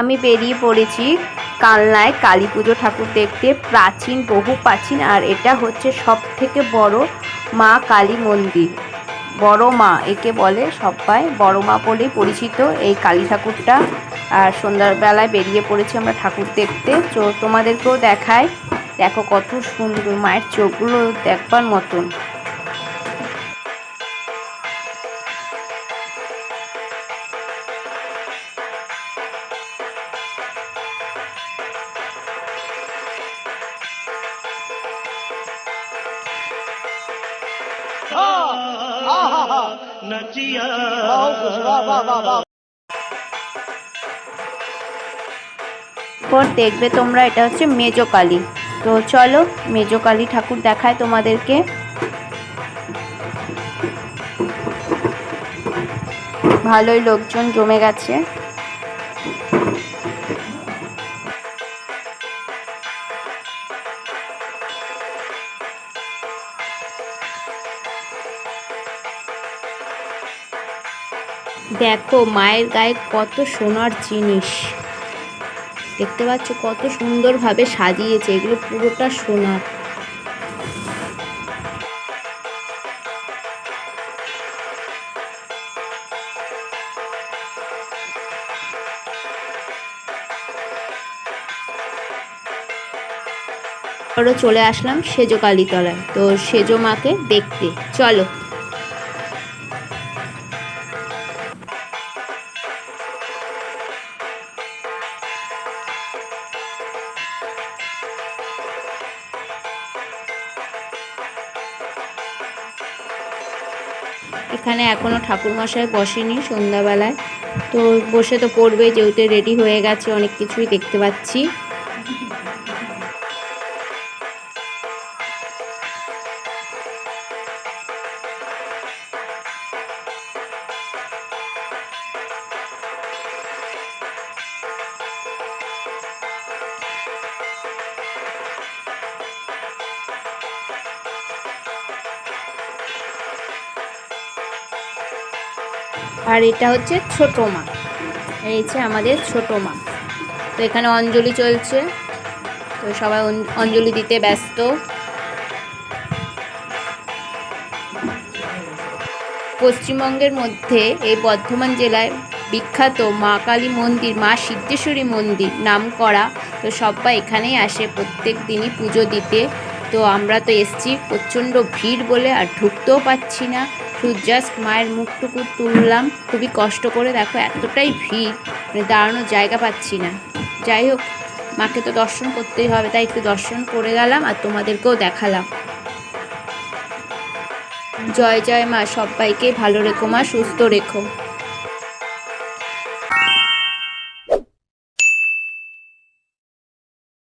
আমি বেরিয়ে পড়েছি কালনায় কালী পুজো ঠাকুর দেখতে। প্রাচীন, বহু প্রাচীন, আর এটা হচ্ছে সব থেকে বড় মা কালী মন্দির। বড় মা, একে বলে সবাই বড় মা বলেই পরিচিত এই কালী ঠাকুরটা। আর সন্ধ্যাবেলায় বেরিয়ে পড়েছি আমরা ঠাকুর দেখতে। তো তোমাদেরকেও দেখায় দেখো কত সুন্দর মায়ের চোখগুলো দেখবার মতন। পর দেখবে তোমরা এটা হচ্ছে মেজো কালী। তো চলো মেজো কালী ঠাকুর দেখায় তোমাদেরকে। ভালোই লোকজন জমে গেছে। দেখো মায়ের গায়ে কত সোনার জিনিস। দেখতে পাচ্ছ কত সুন্দরভাবে সাজিয়েছে, এগুলো পুরোটা সোনার চলে আসলাম সেজো কালীতলায় তো সেজো মাকে দেখতে। চলো। এখানে এখনও ঠাকুরমশাই বসেনি সন্ধ্যাবেলায়। তো বসে তো পড়বে, যেহেতু রেডি হয়ে গেছে, অনেক কিছুই দেখতে পাচ্ছি। আর এটা হচ্ছে ছোট মা। এই হচ্ছে আমাদের ছোট মা। তো এখানে অঞ্জলি চলছে। তো সবাই অঞ্জলি দিতে ব্যস্ত। পশ্চিমবঙ্গের মধ্যে এই বর্ধমান জেলায় বিখ্যাত মা কালী মন্দির, মা সিদ্ধেশ্বরী মন্দির নাম করা তো সবাই এখানেই আসে। প্রত্যেক দিনই পুজো দিতে। তো আমরা তো এসছি, প্রচণ্ড ভিড় বলে আর ঢুকতেও পাচ্ছি না। শুধু জাস্ট মায়ের মুখটুকু তুললাম। খুবই কষ্ট করে দেখো এতটাই ভিড় মানে দাঁড়ানোর জায়গা পাচ্ছি না। যাই হোক, মাকে তো দর্শন করতেই হবে, তাই একটু দর্শন করে গেলাম আর তোমাদেরকেও দেখালাম। জয় জয় মা, সবাইকে ভালো রেখো মা, সুস্থ রেখো।